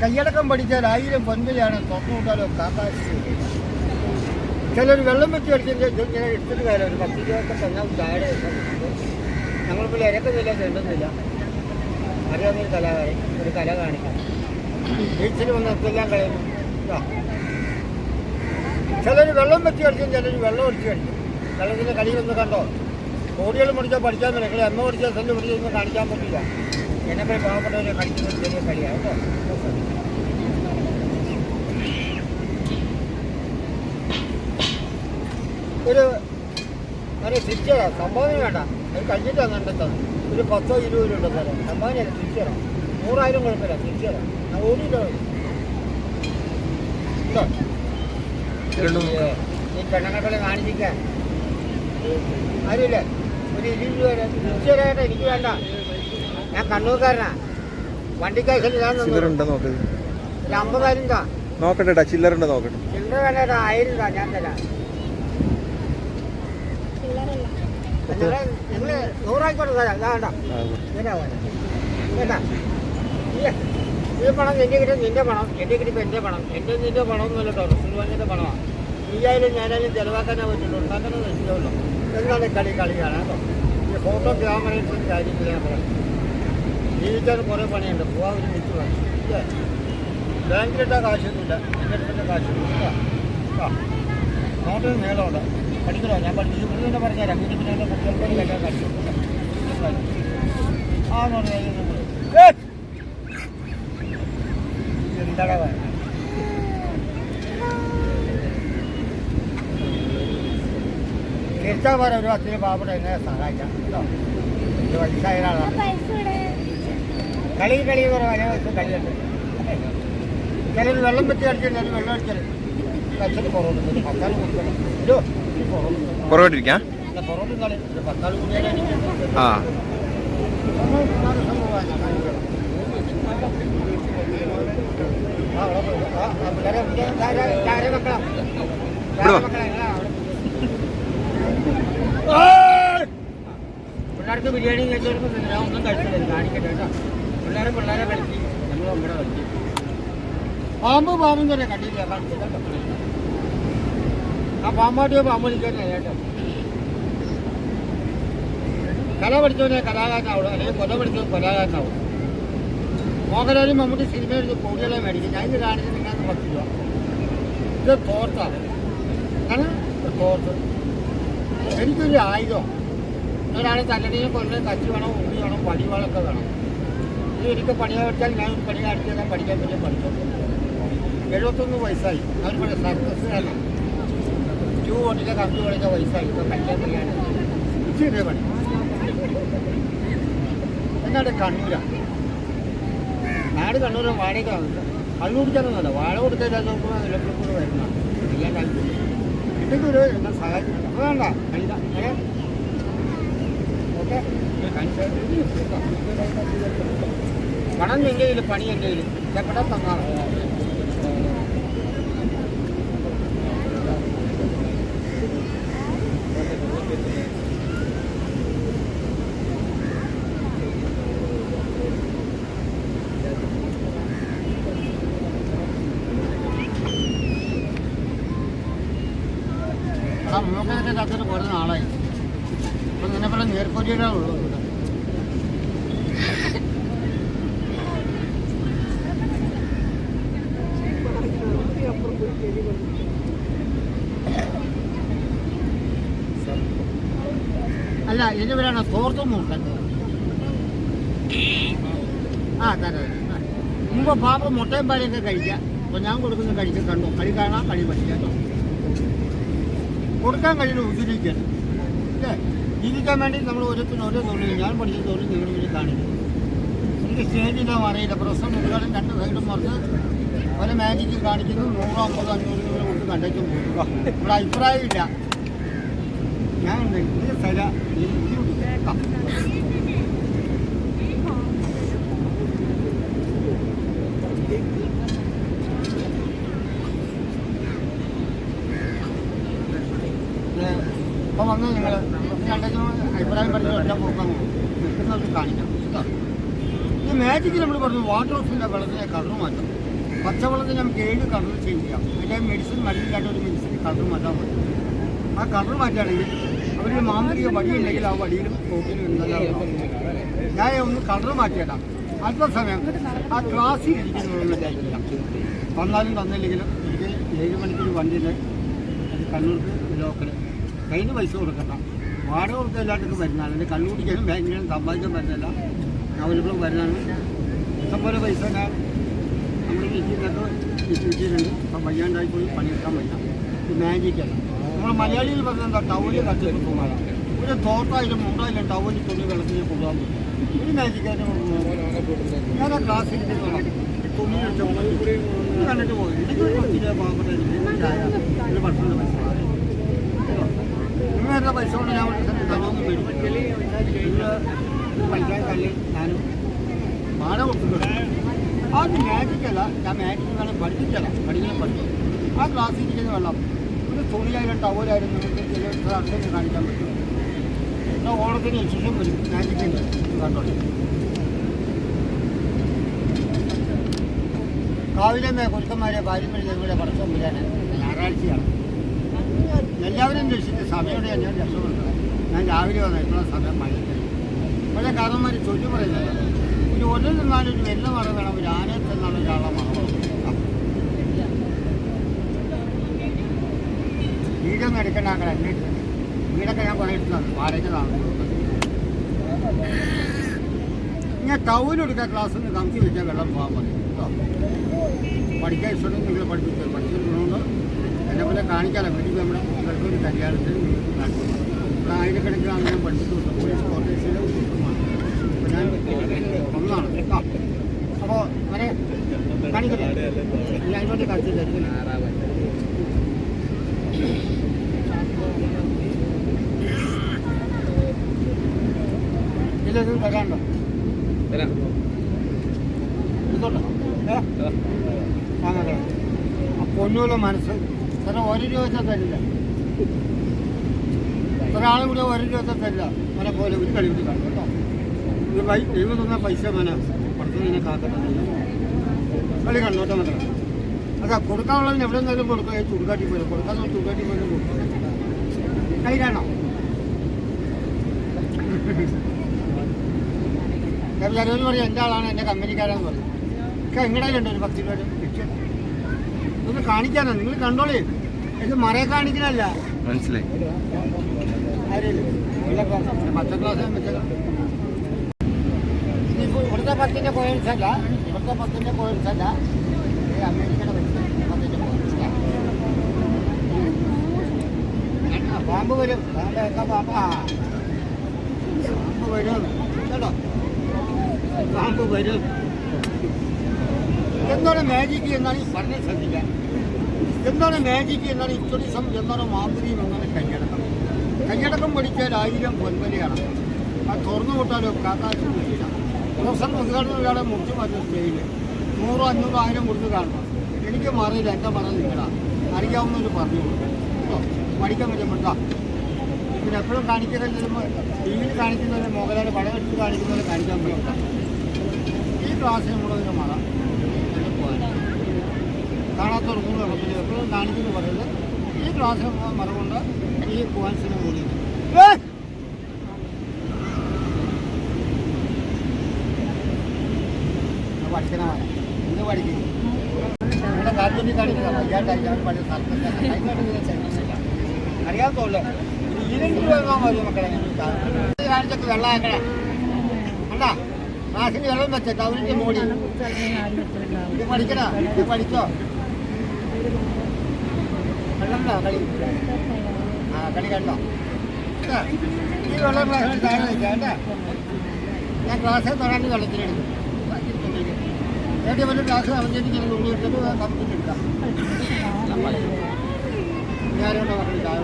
കൈയടക്കം പഠിച്ചാൽ ആയിരം പൊൻപിലാണ് തൊക്കൂട്ടാലോ കാക്കാശി ചിലർ വെള്ളം വെച്ച് അടിച്ചിട്ട് ഇങ്ങനെ എടുത്തിട്ട് കാര്യം ഒരു പത്ത് രൂപയൊക്കെ തന്നാൽ താഴെ ഞങ്ങൾ പിന്നെ ഇരക്കുന്നില്ല ചെണ്ടുന്നില്ല. അറിയാവുന്നൊരു കലാകാരൻ ഒരു കല കാണിക്കാം ബീച്ചിൽ വന്ന് എത്തെല്ലാം കളയുന്നു ചിലർ വെള്ളം വെച്ച് കളിക്കും ചിലർ വെള്ളം ഒടിച്ച് കളിക്കും വെള്ളത്തിന്റെ കളിയൊന്ന് കണ്ടോ? കോടികൾ മുടിച്ചാൽ പഠിച്ചാൽ നിങ്ങൾ എമ്മ പഠിച്ചാൽ സെല്ല് മുടിച്ചൊന്നും കാണിക്കാൻ പറ്റില്ല. എന്നെ പോയി പാവപ്പെട്ടവരെ കളിക്കുന്ന ഒരു ചെറിയ കളിയാണ് കേട്ടോ? ഒരു ഒരു തിരിച്ചറ സംഭാവന വേണ്ട അത് കഴിഞ്ഞിട്ടാണ് കണ്ടെത്തത് ഒരു പത്തോ ഇരുപത് രൂപ തരാം സംഭാവനയല്ല തിരിച്ചറ നൂറായിരം കുഴപ്പമില്ല തിരിച്ചറ ഞാൻ ഓടിയില്ല ഉണ്ടോ? ഈ പെണ്ണുങ്ങളെ കാണിച്ചിക്കാൻ ആരുമില്ല? ഒരു ഇരുപത് രൂപ തിരിച്ചറിയാട്ടെ എനിക്ക് വേണ്ട. ഞാൻ കണ്ണൂർക്കാരനാ. വണ്ടിക്കാശിൽ ഞാൻ. ചില്ലറുണ്ടോ നോക്ക്. അമ്പതായിരം താ നോക്കട്ടെടാ ചില്ലറുണ്ടോ നോക്കട്ടെ ചില്ലറ വേണ്ട ആയിരം താ ഞാൻ തരാം. നിങ്ങൾ നൂറായിക്കോട്ടെ വേണ്ട വേണ്ട കേട്ടാ ഈ- പണം നിന്റെ കിട്ടും നിന്റെ പണം. എന്റെ കിട്ടും എന്റെ പണം. എന്റെ നിന്റെ പണം ഒന്നുമല്ല കേട്ടോ. സുൽവാനിന്റെ പണമാണ് നീയായാലും ഞാനായാലും ചെലവാക്കാനേ പറ്റുള്ളൂ. ഉണ്ടാക്കാനേ പറ്റില്ലല്ലോ എന്താണ് കളി കളിയാണ്? കേട്ടോ. ഈ ഫോട്ടോ ക്യാമറയിൽ പോയി കാര്യം ചെയ്യാൻ പറയാം ജീവിക്കാൻ കുറേ പണിയുണ്ട്. പോകാൻ ഒരു മിനിറ്റ് വേണം? ബാങ്കിലിട്ടാൽ കാശൊന്നുമില്ല. അടുത്തിന്റെ കാശൊന്നുമില്ല ആ. നീളമുണ്ട് പഠിക്കണോ? ഞാൻ പഠിച്ചു. ഇവിടെ പറഞ്ഞുതരാം. വീട്ടിൽ പിന്നെ എന്റെ കുട്ടികൾക്ക് കേൾക്കാൻ കഴിയും ആ തിരിച്ചാൽ ഒരു അച്ഛന് പാവപ്പെട്ട എന്നെ സഹായിക്കാം. കേട്ടോ. വയസ്സായ ആളാണ് കളി കളി വയസ്സ് കളിയുണ്ട്. ചിലർ വെള്ളം പറ്റി കളിച്ചിട്ട് ചിലർ വെള്ളം അടിച്ചാൽ കച്ചന് പുറകോട്ട് പത്താൾ കൊടുക്കണം ഒരു പുറകോട്ട് പുറകോട്ടിരിക്കാം? പുറകോട്ട് കളി. പത്താൾ ആ. പിള്ളേർക്ക് ബിരിയാണി കഴിച്ചവർക്ക് ഒന്നും കഴിച്ചില്ല കാണിക്കട്ടെ കേട്ടോ. പാമ്പ് പാമ്പും തന്നെ കണ്ടില്ല. ആ പാമ്പാട്ടിയോ പാമ്പ് കളിക്കാൻ കേട്ടോ. കല പഠിച്ചവനെ കലാകാരനാവുള്ളൂ അല്ലെങ്കിൽ കൊല പഠിച്ചവൻ കൊലാകാരനാവും മോഹൻലാലും മമ്മൂട്ടി സിനിമ എടുത്ത് കോടികളെ മേടിക്കും. ഞാൻ ഇത് കാണിച്ചത് നിങ്ങൾക്ക് പത്ത് രൂപ ഇത് തോർത്താണ് ആണ് തോർത്ത്. എനിക്കൊരു ആയുധം. ഒരാളെ തല്ലടിയും കൊല്ലം കച്ചി വേണം ഉള്ളി വേണം പടിവാളൊക്കെ വേണം. ഇത് എനിക്ക് പണി ഞാൻ പണി കാണിച്ചാൽ ഞാൻ പഠിക്കാൻ പറ്റിയ പഠിച്ചു എഴുപത്തൊന്ന് വയസ്സായി. അവർ ഇവിടെ അല്ല ജൂ കൊണ്ടിട്ട് കമ്പി കളിച്ച വയസ്സായി. ഇപ്പം കളിക്കാൻ പണിയാണ് ഇച്ചിരി പണി. എന്നാണ് കണ്ണൂരാണ് നാട് കണ്ണൂർ വാടക കള്ളു കുടിക്കാനൊന്നുമല്ല. വാഴ കൊടുക്കാൻ ഇലക്ട്രിക് കൂടെ വരുന്നതാണ്. ചെയ്യാൻ താല്പര്യം ഇതൊക്കെ ഒരു എന്നാ സഹായിക്കും വേണ്ട. കഴിയില്ല ഏ? ഓക്കെ. പണം എന്റെ കയ്യിൽ പണി എന്റെ കയ്യിൽ ചെക്കടം തന്നാണ് ആ മൂക്കനൊക്കെ കത്തിന് കുറേ നാളായി. ഇപ്പം നിന്നെ പോലെ നേർക്കൊരിയുടെ ഉള്ളൂ ഇവിടെ. അല്ല ഇതിന് പേരാണ് തോർത്തും മൂക്കൻ ആ തരാം മുമ്പ് പാപ്പ മുട്ടയും പാലൊക്കെ കഴിക്കാം. അപ്പോൾ ഞാൻ കൊടുക്കുന്ന കഴിക്കാൻ കണ്ടു? കളി കാണാം കളി പഠിക്കാം കൊടുക്കാൻ കഴിയുന്ന ഉപയോഗിക്കണം അല്ലേ? ജീവിക്കാൻ വേണ്ടി നമ്മൾ ഓരോരുത്തരും ഓരോ തൊഴിൽ ഞാൻ പഠിച്ച തൊഴിൽ നിങ്ങൾ കാണിക്കും. എനിക്ക് സ്റ്റേജിലാവും അറിയില്ല പ്രശ്നം ഉദ്ഘാടനം രണ്ട് സൈഡും മറിച്ച് പല മാജിക്ക് കാണിക്കുന്നു നൂറോ അമ്പതോ അഞ്ഞൂറ് രൂപ കൊണ്ട് കണ്ടേച്ചും പോകുക ഇവിടെ അഭിപ്രായം ഇല്ല ഞാൻ കൊടുക്കാം. അപ്പോൾ വന്ന് നിങ്ങൾ രണ്ടേക്കും അഭിപ്രായം പറഞ്ഞ് ഒറ്റ കൊടുക്കാൻ നിൽക്കുന്നവർക്ക് കാണിക്കാം. കേട്ടോ. ഈ മാജിക്കിൽ നമ്മൾ പറഞ്ഞു വാട്ടർ ഓഫിന്റെ വെള്ളത്തിനെ കളർ മാറ്റം പച്ചവെള്ളത്തിൽ നമുക്ക് ഏഴ് കളർ ചേഞ്ച് ചെയ്യാം. പിന്നെ മെഡിസിൻ മരുന്നില്ലാത്ത ഒരു മെഡിസിൻ കളർ മാറ്റാൻ പറ്റും. ആ കളർ മാറ്റുകയാണെങ്കിൽ അവർ മാന്ത്രിക വടിയുണ്ടെങ്കിൽ ആ വടിയിലും തോക്കിലും എന്തെല്ലാം ഞാൻ ഒന്ന് കളർ മാറ്റിയിടാം അല്പസമയം ആ ക്ലാസ്സിൽ ഇരിക്കുന്നതൊന്നും കഴിക്കില്ല വന്നാലും തന്നില്ലെങ്കിലും എനിക്ക് ഏഴ് മണിക്കൊരു വണ്ടിയിൽ കണ്ണൂർക്ക് ലോക്കൽ കയ്യിൽ പൈസ കൊടുക്കണ്ട. വാടക കൊടുത്ത എല്ലാവർക്കും വരുന്നതാണ്. എന്റെ കണ്ണു ബാങ്കിലും സമ്പാദിക്കാൻ പറ്റില്ല അവരിപ്പോൾ വരുന്നതാണ്. ഇഷ്ടംപോലെ പൈസ ഞാൻ വീട്ടിലൊക്കെ വീട്ടിലുണ്ട് അപ്പം വയ്യാണ്ടായി പോയി പണിയെടുക്കാൻ വയ്യ ഇത് മാജിക്കല്ല നമ്മൾ മലയാളിയിൽ പറഞ്ഞ ടൗലിൽ കത്തിട്ട് പോകാൻ ഒരു തോട്ടായാലും മുണ്ടായാലും ടൗലിൽ തുണി വെള്ളത്തിന് കൊണ്ടുപോകാൻ പറ്റും ഒരു മാജിക്കായിട്ട് ഞാൻ ആ ക്ലാസ്സിൽ തുണി ഇത് കണ്ടിട്ട് പോയി എനിക്ക് ഒരു പത്ത് രൂപ പാവപ്പെട്ട എനിക്ക് ഒരു ചായ ഒരു ഭക്ഷണ പൈസ നിങ്ങളുടെ പൈസ കൊണ്ട് ഞാൻ മേടിക്കില്ല നിങ്ങൾ പഠിക്കാൻ ഞാനും വാട കൊടുക്കുന്നുണ്ട് അത് മാജിക്കല്ല ഞാൻ മാജിക് വേണം പഠിപ്പിക്കല. പഠിക്കണം പഠിക്കും ആ ക്ലാസ്സിൽ ഇരിക്കുന്ന വെള്ളം. ഒരു തുണിയായാലും ടവലായാലും നിങ്ങൾക്ക് ചില അർത്ഥം കാണിക്കാൻ പറ്റും. എന്നാൽ ഓണത്തിന് ശേഷം വരും. മാജിക്കിന്റെ കണ്ടോളൂ കാവിലെ കുരുക്കന്മാരെ പാരമ്പര്യം ഞങ്ങളുടെ പടക്കം വരാൻ ഞായറാഴ്ചയാണ്. എല്ലാവരും രക്ഷിച്ച് സമയോടെ ഞാൻ രക്ഷപ്പെടുന്നത് ഞാൻ രാവിലെ വന്ന ഇപ്പോഴും സമയം മഴ പക്ഷേ കാരണന്മാർ ചൊല്ലി പറയുന്നത് ഒരു ഒന്നിൽ നിന്നാലും ഒരു വെല്ല മറ വേണം ഒരു നിന്നാണ് ഒരാളെ മറ വീടൊന്നും എടുക്കണ്ട അങ്ങനെ അന്വേഷിച്ചു വീടൊക്കെ ഞാൻ കുറേ എടുത്തതാണ് വാടക ഞാൻ ക്ലാസ് നിന്ന് വെച്ചാൽ വെള്ളം പോകാൻ മതി പഠിക്കാൻ ഇഷ്ടമുണ്ടെങ്കിൽ നിങ്ങൾ പഠിപ്പിച്ചു. പഠിച്ചിട്ടുണ്ടോ എന്നെ പോലെ കാണിക്കാലോ വീട്ടിൽ നമ്മുടെ കുട്ടികൾക്ക് ഒരു കല്യാണത്തിന് കാണിച്ചു ഇവിടെ ആയിരക്കണക്കിന് അങ്ങനെ പഠിപ്പിച്ചു പോലീസ് കോർട്ടേഴ്സിലെ ഉദ്യോഗമാണ് അപ്പോൾ ഞാൻ ഒന്നാണ് കേട്ടോ അപ്പോൾ അങ്ങനെ കാണിക്കട്ടെ ഞാൻ അതിനോട്ട് കാണിച്ചു തരുന്നില്ല ഇല്ല ഇത് തരാണ്ടോ ഇതുണ്ടോ ഏ വാങ്ങട്ടെ ആ പൊന്നൂല മനസ്സ്. സാറേ ഒരു രൂപ വെച്ചാൽ തരില്ല. ഒരാളും കൂടെ ഒരു രൂപ വെച്ചാൽ തരില്ല. മന പോലെ ഒരു കളി കൂടി കാണും കേട്ടോ. പൈ ദൈവം തന്ന പൈസ മന പുറത്ത് നിന്നെ കാക്കട്ടെ. കളി കണ്ടോട്ടെ മാത്രം. അതാ കൊടുക്കാനുള്ളത് എവിടെ നിന്നാലും കൊടുക്കുക ചുടുകാട്ടി പോലും കൊടുക്കാൻ ചുടുകാട്ടി പോലും കൊടുക്കും. കയ്യിലാണോ? എല്ലാവരും പറയും എന്റെ ആളാണ് എന്റെ കമ്പനിക്കാരാന്ന് പറയും. ഒക്കെ എങ്ങനെയുണ്ട് ഒരു പത്ത് രൂപ ഒന്ന് ഇതൊന്ന് കാണിക്കാനോ? നിങ്ങൾ കണ്ടോളേ. ഇത് മറയെ കാണിക്കണല്ല മനസ്സിലായി. പത്താം ക്ലാസ് ഇവിടുത്തെ പത്തിന്റെ പോയിന്റ്സ് അല്ല. ഇവിടുത്തെ പത്തിന്റെ പോയിന്റ്സ് അല്ല. അമേരിക്കയുടെ പത്തിന്റെ പോയിന്റ്സ് പാമ്പ് വരും. പാമ്പ് ആ. പാമ്പ് വരും കേട്ടോ പാമ്പ് വരും എന്താണ് മാജിക് എന്നാണ് ഈ പറഞ്ഞത് ശ്രദ്ധിക്കാൻ എന്താണ് മാജിക് എന്നാണ് ഇറ്റോറിസം എന്നാണ് മാന്ത്രികം എന്നാണ് കയ്യടക്കം? കയ്യടക്കം പഠിച്ചാൽ ആയിരം പൊൻവലിയാണ്. അത് തുറന്നു വിട്ടാലോ കാക്കാശം കിട്ടില്ല പ്രൊഫസർ ഉദ്ഘാടനം ഒരാളെ മുറിച്ച് മാറ്റും സ്റ്റേജിൽ നൂറോ അഞ്ഞൂറോ ആയിരം കൊടുത്ത് കാണണം. എനിക്ക് മാറിയില്ല എന്റെ മറ നിൽക്കണ അറിയാവുന്നവർ പറഞ്ഞു കൊടുക്കും. പഠിക്കാൻ പറ്റുമ്പോഴാ പിന്നെ എപ്പോഴും കാണിക്കുന്ന ടിവിയിൽ ടി വിയിൽ കാണിക്കുന്നത് മോഹൻലാൽ പടം എടുത്ത് കാണിക്കുന്നത് കാണിക്കാൻ പറ്റും ഈ ക്ലാസ് മറ അതിന് പോകാൻ കാണാത്തവർക്കും ഉറപ്പില്ല. എപ്പോഴും കാണിക്കുന്നു പറയുന്നത് ഈ ക്ലാസ് മറവുണ്ട് ഈ പോവാൻസിനെ കൂടി പഠിക്കണമാണ് ഇന്ന് പഠിക്കും. ഇവിടെ കാൽപ്പറ്റി പഴയ സ്ഥലത്തൊക്കെ അറിയാത്തോളൂ കാണിച്ചൊക്കെ വെള്ളമാക്കണേ വെള്ളം വെച്ച ടൗണിന്റെ മോടി ഇത് ഇത് പഠിച്ചോ വെള്ളമുണ്ടോ കളി ആ കളി കണ്ടോ ഈ വെള്ളം ക്ലാസ്സിൽ താഴെ കേട്ടാ ഞാൻ ക്ലാസ്സിൽ തൊടാണ്ട് വെള്ളത്തിലെടുക്കും ഏറ്റവും വലിയ ക്ലാസ് ഞാൻ ഉള്ളിലിട്ടിട്ട് കമ്പ്യൂട്ടർ എടുക്കാം ഞാനോട് പറഞ്ഞു ചായ